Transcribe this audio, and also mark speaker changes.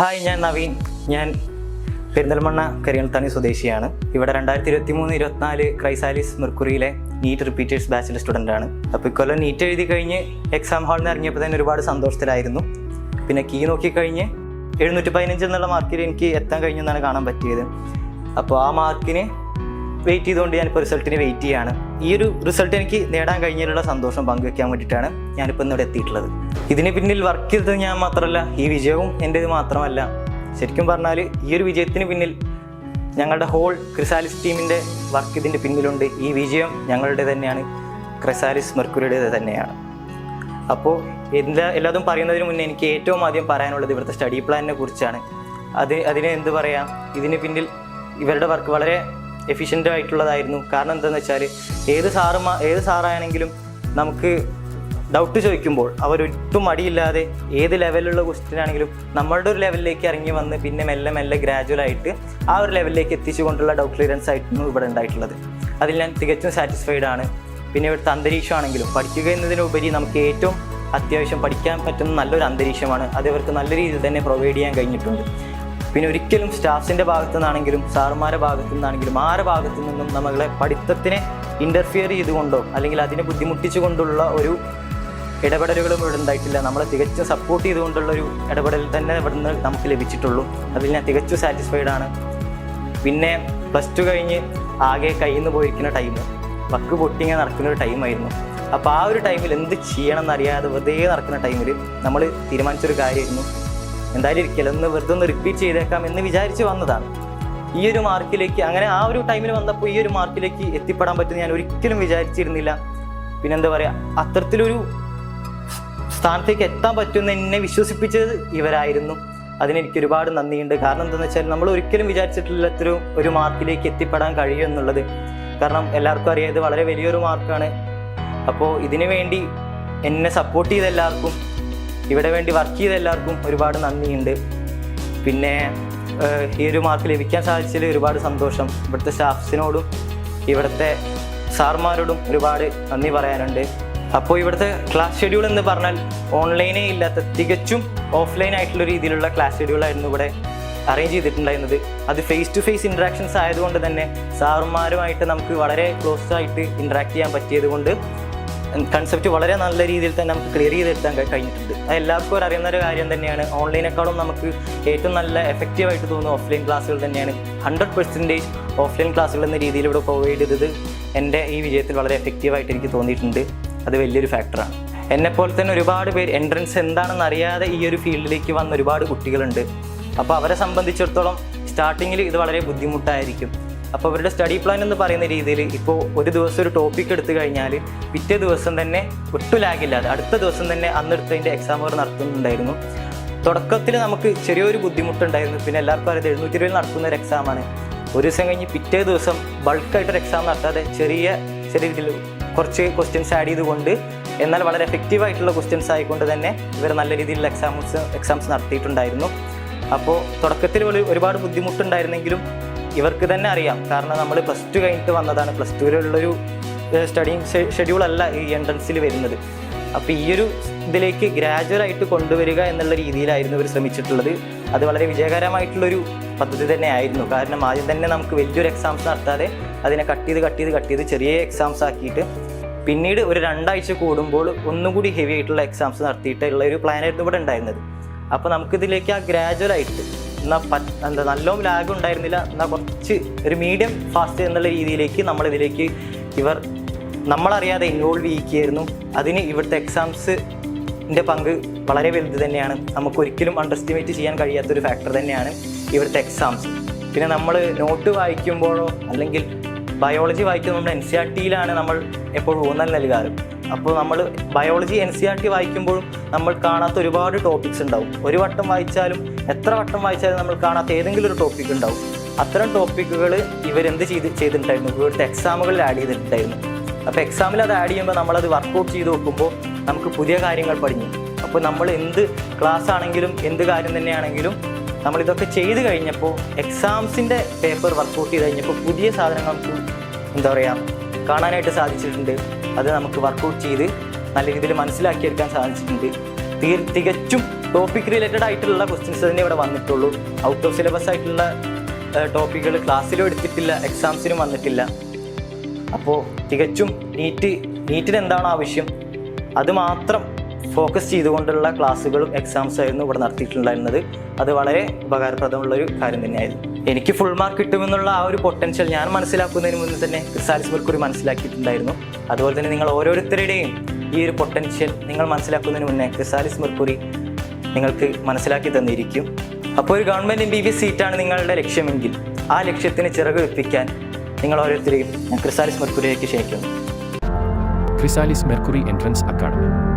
Speaker 1: Hi ഞാൻ നവീൻ. ഞാൻ പെരിന്തൽമണ്ണ കരിയൽത്താണി സ്വദേശിയാണ്. ഇവിടെ രണ്ടായിരത്തി ഇരുപത്തി മൂന്ന് ഇരുപത്തിനാല് ക്രൈസാലിസ് മെർക്കുറിയിലെ നീറ്റ് റിപ്പീറ്റേഴ്സ് ബാച്ചിലെ ആണ്. അപ്പോൾ ഇക്കൊല്ലം നീറ്റ് എഴുതി കഴിഞ്ഞ് എക്സാം ഹാളിൽ നിന്ന് ഇറങ്ങിയപ്പോൾ തന്നെ ഒരുപാട് സന്തോഷത്തിലായിരുന്നു. പിന്നെ കീ നോക്കിക്കഴിഞ്ഞ് എഴുന്നൂറ്റി പതിനഞ്ച് എന്നുള്ള മാർക്കിൽ എനിക്ക് എത്താൻ കഴിഞ്ഞെന്നാണ് കാണാൻ പറ്റിയത്. അപ്പോൾ ആ മാർക്കിന് വെയിറ്റ് ചെയ്തുകൊണ്ട് ഞാനിപ്പോൾ റിസൾട്ടിന് വെയിറ്റ് ചെയ്യാണ്. ഈ ഒരു റിസൾട്ട് എനിക്ക് നേടാൻ കഴിഞ്ഞതിലുള്ള സന്തോഷം പങ്കുവെക്കാൻ വേണ്ടിയിട്ടാണ് ഞാനിപ്പോൾ ഇന്നിവിടെ എത്തിയിട്ടുള്ളത്. ഇതിന് പിന്നിൽ വർക്ക് ചെയ്തത് ഞാൻ മാത്രമല്ല ഈ വിജയവും എന്റേത് മാത്രമല്ല. ശരിക്കും പറഞ്ഞാൽ ഈ ഒരു വിജയത്തിന് പിന്നിൽ ഞങ്ങളുടെ ഹോൾ ക്രിസാലിസ് ടീമിന്റെ വർക്ക് ഇതിന്റെ പിന്നിലുണ്ട്. ഈ വിജയം ഞങ്ങളുടെ തന്നെയാണ്. ക്രിസാലിസ് മെർക്കുറിയുടെ തന്നെയാണ്. അപ്പോൾ എല്ലാ എല്ലാതും പറയുന്നതിന് മുന്നേ എനിക്ക് ഏറ്റവും ആദ്യം പറയാനുള്ളത് ഇവിടുത്തെ സ്റ്റഡി പ്ലാനിനെ കുറിച്ചാണ്. അത് അതിനെ എന്ത് പറയാം? ഇതിന് പിന്നിൽ ഇവരുടെ വർക്ക് വളരെ എഫിഷ്യന്റ് ആയിട്ടുള്ളതായിരുന്നു കാരണം എന്താണെന്ന് വെച്ചാൽ ഏത് സാറ് ഏത് സാറാണെങ്കിലും നമുക്ക് ഡൗട്ട് ചോദിക്കുമ്പോൾ അവരൊട്ടും മടിയില്ലാതെ ഏത് ലെവലിലുള്ള ക്വസ്റ്റ്യൻ ആണെങ്കിലും നമ്മളുടെ ഒരു ലെവലിലേക്ക് ഇറങ്ങി വന്ന് പിന്നെ മെല്ലെ മെല്ലെ ഗ്രാജുവൽ ആയിട്ട് ആ ഒരു ലെവലിലേക്ക് എത്തിച്ചുകൊണ്ടുള്ള ഡൗട്ട് ക്ലിയറൻസ് ആയിരുന്നു ഇവിടെ ഉണ്ടായിട്ടുള്ളത്. അതിൽ ഞാൻ തികച്ചും സാറ്റിസ്ഫൈഡ് ആണ്. പിന്നെ ഇവിടുത്തെ അന്തരീക്ഷമാണെങ്കിലും പഠിക്കുക എന്നതിനുപരി നമുക്ക് ഏറ്റവും അത്യാവശ്യം പഠിക്കാൻ പറ്റുന്ന നല്ലൊരു അന്തരീക്ഷമാണ്. അത് ഇവർക്ക് നല്ല രീതിയിൽ തന്നെ പ്രൊവൈഡ് ചെയ്യാൻ കഴിഞ്ഞിട്ടുണ്ട്. പിന്നെ ഒരിക്കലും സ്റ്റാഫ്സിന്റെ ഭാഗത്തു നിന്നാണെങ്കിലും സാറുമാരുടെ ഭാഗത്തു നിന്നാണെങ്കിലും ആരുടെ ഭാഗത്തു നിന്നും നമ്മളെ പഠിത്തത്തിനെ ഇന്റർഫിയർ ചെയ്തുകൊണ്ടോ അല്ലെങ്കിൽ അതിനെ ബുദ്ധിമുട്ടിച്ചുകൊണ്ടുള്ള ഒരു ഇടപെടലുകളും ഇവിടെ ഉണ്ടായിട്ടില്ല. നമ്മളെ തികച്ചും സപ്പോർട്ട് ചെയ്തുകൊണ്ടുള്ള ഒരു ഇടപെടൽ തന്നെ ഇവിടെ നിന്ന് നമുക്ക് ലഭിച്ചിട്ടുള്ളൂ. അതിൽ ഞാൻ തികച്ചും സാറ്റിസ്ഫൈഡ് ആണ്. പിന്നെ പ്ലസ് ടു കഴിഞ്ഞ് ആകെ കയ്യിൽ നിന്ന് പോയിരിക്കുന്ന ടൈം വക്ക് പൊട്ടിങ്ങനെ നടക്കുന്ന ഒരു ടൈമായിരുന്നു അപ്പോൾ ആ ഒരു ടൈമിൽ എന്ത് ചെയ്യണം എന്നറിയാതെ വെറുതെ നടക്കുന്ന ടൈമിൽ നമ്മൾ തീരുമാനിച്ചൊരു കാര്യമായിരുന്നു. എന്തായാലും ഇരിക്കില്ല ഒന്ന് വെറുതെ ഒന്ന് റിപ്പീറ്റ് ചെയ്തേക്കാം എന്ന് വിചാരിച്ച് വന്നതാണ്. ഈ ഒരു മാർക്കിലേക്ക് അങ്ങനെ ആ ഒരു ടൈമിൽ വന്നപ്പോൾ ഈ ഒരു മാർക്കിലേക്ക് എത്തിപ്പെടാൻ പറ്റുന്ന ഞാൻ ഒരിക്കലും വിചാരിച്ചിരുന്നില്ല. പിന്നെന്താ പറയുക അത്തരത്തിലൊരു സ്ഥാനത്തേക്ക് എത്താൻ പറ്റുമെന്ന് എന്നെ വിശ്വസിപ്പിച്ചത് ഇവരായിരുന്നു. അതിനെനിക്ക് ഒരുപാട് നന്ദിയുണ്ട്. കാരണം എന്താണെന്ന് വെച്ചാൽ നമ്മൾ ഒരിക്കലും വിചാരിച്ചിട്ടില്ല ഇത്ര ഒരു മാർക്കിലേക്ക് എത്തിപ്പെടാൻ കഴിയും എന്നുള്ളത്. കാരണം എല്ലാവർക്കും അറിയാം ഇത് വളരെ വലിയൊരു മാർക്കാണ്. അപ്പോൾ ഇതിനു വേണ്ടി എന്നെ സപ്പോർട്ട് ചെയ്ത എല്ലാവർക്കും ഇവിടെ വേണ്ടി വർക്ക് ചെയ്ത എല്ലാവർക്കും ഒരുപാട് നന്ദിയുണ്ട്. പിന്നെ ഈ ഒരു മാർക്ക് ലഭിക്കാൻ സാധിച്ചതിൽ ഒരുപാട് സന്തോഷം. ഇവിടുത്തെ സ്റ്റാഫ്സിനോടും ഇവിടുത്തെ സാർമാരോടും ഒരുപാട് നന്ദി പറയാനുണ്ട്. അപ്പോൾ ഇവിടുത്തെ ക്ലാസ് ഷെഡ്യൂൾ എന്ന് പറഞ്ഞാൽ ഓൺലൈനേ ഇല്ലാത്ത തികച്ചും ഓഫ്ലൈൻ ആയിട്ടുള്ള രീതിയിലുള്ള ക്ലാസ് ഷെഡ്യൂളായിരുന്നു ഇവിടെ അറേഞ്ച് ചെയ്തിട്ടുണ്ടായിരുന്നത്. അത് ഫേസ് ടു ഫേസ് ഇൻട്രാക്ഷൻസ് ആയതുകൊണ്ട് തന്നെ സാറുമാരുമായിട്ട് നമുക്ക് വളരെ ക്ലോസ് ആയിട്ട് ഇൻട്രാക്ട് ചെയ്യാൻ പറ്റിയത് കൊണ്ട് കൺസെപ്റ്റ് വളരെ നല്ല രീതിയിൽ തന്നെ നമുക്ക് ക്ലിയർ ചെയ്തെടുക്കാൻ കഴി- കഴിഞ്ഞിട്ടുണ്ട്. അത് എല്ലാവർക്കും അറിയുന്ന ഒരു കാര്യം തന്നെയാണ്. ഓൺലൈനേക്കാളും നമുക്ക് ഏറ്റവും നല്ല എഫക്റ്റീവായിട്ട് തോന്നുന്ന ഓഫ്ലൈൻ ക്ലാസ്സുകൾ തന്നെയാണ്. ഹൺഡ്രഡ് പെർസെന്റേജ് ഓഫ്ലൈൻ ക്ലാസ്സുകൾ എന്ന രീതിയിൽ ഇവിടെ പ്രൊവൈഡ് ചെയ്തത് എന്റെ ഈ വിജയത്തിൽ വളരെ എഫക്റ്റീവായിട്ട് എനിക്ക് തോന്നിയിട്ടുണ്ട്. അത് വലിയൊരു ഫാക്ടറാണ് എന്നെപ്പോലെ തന്നെ ഒരുപാട് പേര് എൻട്രൻസ് എന്താണെന്ന് അറിയാതെ ഈ ഒരു ഫീൽഡിലേക്ക് വന്ന ഒരുപാട് കുട്ടികളുണ്ട്. അപ്പോൾ അവരെ സംബന്ധിച്ചിടത്തോളം സ്റ്റാർട്ടിങ്ങിൽ ഇത് വളരെ ബുദ്ധിമുട്ടായിരിക്കും. അപ്പോൾ അവരുടെ സ്റ്റഡി പ്ലാൻ എന്ന് പറയുന്ന രീതിയിൽ ഇപ്പോൾ ഒരു ദിവസം ഒരു ടോപ്പിക് എടുത്തു കഴിഞ്ഞാൽ പിറ്റേ ദിവസം തന്നെ ഒട്ടും ലാഗില്ലാതെ അടുത്ത ദിവസം തന്നെ അന്നെടുത്തതിന്റെ എക്സാമുകൾ നടത്തുന്നുണ്ടായിരുന്നു. തുടക്കത്തിൽ നമുക്ക് ചെറിയൊരു ബുദ്ധിമുട്ടുണ്ടായിരുന്നു. പിന്നെ എല്ലാവർക്കും അറിയാം എഴുന്നൂറ്റി ഇരുപതിൽ നടത്തുന്ന ഒരു എക്സാമാണ് ഒരു ദിവസം കഴിഞ്ഞ് പിറ്റേ ദിവസം ബൾക്കായിട്ടൊരു എക്സാം നടത്താതെ ചെറിയ ചെറിയ രീതിയിൽ കുറച്ച് ക്വസ്റ്റ്യൻസ് ആഡ് ചെയ്തുകൊണ്ട് എന്നാൽ വളരെ എഫക്റ്റീവ് ആയിട്ടുള്ള ക്വസ്റ്റ്യൻസ് ആയിക്കൊണ്ട് തന്നെ ഇവർ നല്ല രീതിയിലുള്ള എക്സാംസ് എക്സാംസ് നടത്തിയിട്ടുണ്ടായിരുന്നു. അപ്പോൾ തുടക്കത്തിൽ ഒരു- ഒരുപാട് ബുദ്ധിമുട്ടുണ്ടായിരുന്നെങ്കിലും ഇവർക്ക് തന്നെ അറിയാം. കാരണം നമ്മൾ പ്ലസ് ടു കഴിഞ്ഞിട്ട് വന്നതാണ്. പ്ലസ് ടുവിലുള്ളൊരു സ്റ്റഡിങ് ഷെഡ്യൂൾ അല്ല ഈ എൻട്രൻസിൽ വരുന്നത്. അപ്പോൾ ഈ ഒരു ഇതിലേക്ക് ഗ്രാജുവൽ ആയിട്ട് കൊണ്ടുവരിക എന്നുള്ള രീതിയിലായിരുന്നു ഇവർ ശ്രമിച്ചിട്ടുള്ളത്. അത് വളരെ വിജയകരമായിട്ടുള്ളൊരു പദ്ധതി തന്നെ ആയിരുന്നു കാരണം ആദ്യം തന്നെ നമുക്ക് വലിയൊരു എക്സാംസ് നടത്താതെ അതിനെ കട്ട് ചെയ്ത് കട്ട് ചെയ്ത് കട്ട് ചെയ്ത് ചെറിയ എക്സാംസ് ആക്കിയിട്ട് പിന്നീട് ഒരു രണ്ടാഴ്ച കൂടുമ്പോൾ ഒന്നുകൂടി ഹെവി ആയിട്ടുള്ള എക്സാംസ് നടത്തിയിട്ടുള്ള ഒരു പ്ലാനായിരുന്നു ഇവിടെ ഉണ്ടായിരുന്നത്. അപ്പോൾ നമുക്കിതിലേക്ക് ആ ഗ്രാജുവൽ ആയിട്ട് എന്നാൽ എന്താ നല്ലോം ലാഗ് ഉണ്ടായിരുന്നില്ല. എന്നാൽ കുറച്ച് ഒരു മീഡിയം ഫാസ്റ്റ് എന്നുള്ള രീതിയിലേക്ക് നമ്മളിതിലേക്ക് ഇവർ നമ്മളറിയാതെ ഇൻവോൾവ് ചെയ്യിക്കുകയായിരുന്നു അതിന് ഇവിടുത്തെ എക്സാംസിന്റെ പങ്ക് വളരെ വലുത് തന്നെയാണ്. നമുക്ക് ഒരിക്കലും അണ്ടർ എസ്റ്റിമേറ്റ് ചെയ്യാൻ കഴിയാത്തൊരു ഫാക്ടർ തന്നെയാണ് ഇവിടുത്തെ എക്സാംസ് പിന്നെ നമ്മൾ നോട്ട് വായിക്കുമ്പോഴോ അല്ലെങ്കിൽ ബയോളജി വായിക്കുമ്പോൾ നമ്മൾ എൻ സി ആർ ടിയിലാണ് നമ്മൾ എപ്പോഴും ഊന്നൽ നൽകാറ്. അപ്പോൾ നമ്മൾ biology N C R T വായിക്കുമ്പോഴും നമ്മൾ കാണാത്ത ഒരുപാട് ടോപ്പിക്സ് ഉണ്ടാവും. ഒരു വട്ടം വായിച്ചാലും എത്ര വട്ടം വായിച്ചാലും നമ്മൾ കാണാത്ത ഏതെങ്കിലും ഒരു ടോപ്പിക് ഉണ്ടാവും. അത്തരം ടോപ്പിക്കുകൾ ഇവരെന്ത് ചെയ്ത് ചെയ്തിട്ടുണ്ടായിരുന്നു? ഇവിടുത്തെ എക്സാമുകളിൽ ആഡ് ചെയ്തിട്ടുണ്ടായിരുന്നു. അപ്പോൾ എക്സാമിൽ അത് ആഡ് ചെയ്യുമ്പോൾ നമ്മളത് വർക്കൗട്ട് ചെയ്ത് നോക്കുമ്പോൾ നമുക്ക് പുതിയ കാര്യങ്ങൾ പഠിഞ്ഞു. അപ്പോൾ നമ്മൾ എന്ത് ക്ലാസ് ആണെങ്കിലും എന്ത് കാര്യം തന്നെയാണെങ്കിലും നമ്മളിതൊക്കെ ചെയ്ത് കഴിഞ്ഞപ്പോൾ എക്സാംസിന്റെ പേപ്പർ വർക്കൗട്ട് ചെയ്ത് കഴിഞ്ഞപ്പോൾ പുതിയ സാധനങ്ങൾ നമുക്ക് എന്താ പറയുക കാണാനായിട്ട് സാധിച്ചിട്ടുണ്ട്. നമുക്ക് വർക്കൗട്ട് ചെയ്ത് നല്ല രീതിയിൽ മനസ്സിലാക്കിയെടുക്കാൻ സാധിച്ചിട്ടുണ്ട്. തീർ തികച്ചും ടോപ്പിക് റിലേറ്റഡ് ആയിട്ടുള്ള ക്വസ്റ്റ്യൻസ് തന്നെ ഇവിടെ വന്നിട്ടുള്ളൂ. ഔട്ട് ഓഫ് സിലബസ് ആയിട്ടുള്ള ടോപ്പിക്കുകൾ ക്ലാസ്സിലും എടുത്തിട്ടില്ല എക്സാംസിനും വന്നിട്ടില്ല. അപ്പോൾ തികച്ചും നീറ്റ് നീറ്റിന് എന്താണ് ആവശ്യം അത് മാത്രം ഫോക്കസ് ചെയ്തുകൊണ്ടുള്ള ക്ലാസ്സുകളും എക്സാംസും ആയിരുന്നു ഇവിടെ നടത്തിയിട്ടുണ്ടായിരുന്നത്. അത് വളരെ ഉപകാരപ്രദമുള്ളൊരു കാര്യം തന്നെയായിരുന്നു. എനിക്ക് ഫുൾ മാർക്ക് കിട്ടുമെന്നുള്ള ആ ഒരു പൊട്ടൻഷ്യൽ ഞാൻ മനസ്സിലാക്കുന്നതിന് മുന്നേ തന്നെ ക്രിസാലിസ് മെർക്കുറി മനസ്സിലാക്കിയിട്ടുണ്ടായിരുന്നു. അതുപോലെ തന്നെ നിങ്ങൾ ഓരോരുത്തരുടെയും ഈ ഒരു പൊട്ടൻഷ്യൽ നിങ്ങൾ മനസ്സിലാക്കുന്നതിന് മുന്നേ ക്രിസാലിസ് മെർക്കുറി നിങ്ങൾക്ക് മനസ്സിലാക്കി തന്നിരിക്കും. അപ്പോൾ ഒരു ഗവൺമെന്റ് എം ബി ബി സീറ്റാണ് നിങ്ങളുടെ ലക്ഷ്യമെങ്കിൽ ആ ലക്ഷ്യത്തിന് ചിറക് വെപ്പിക്കാൻ നിങ്ങൾ ഓരോരുത്തരെയും ഞാൻ ക്രിസാലിസ് മെർക്കുറിയിലേക്ക് ക്ഷണിക്കുന്നു.
Speaker 2: Chrysalis Mercury entrance Academy.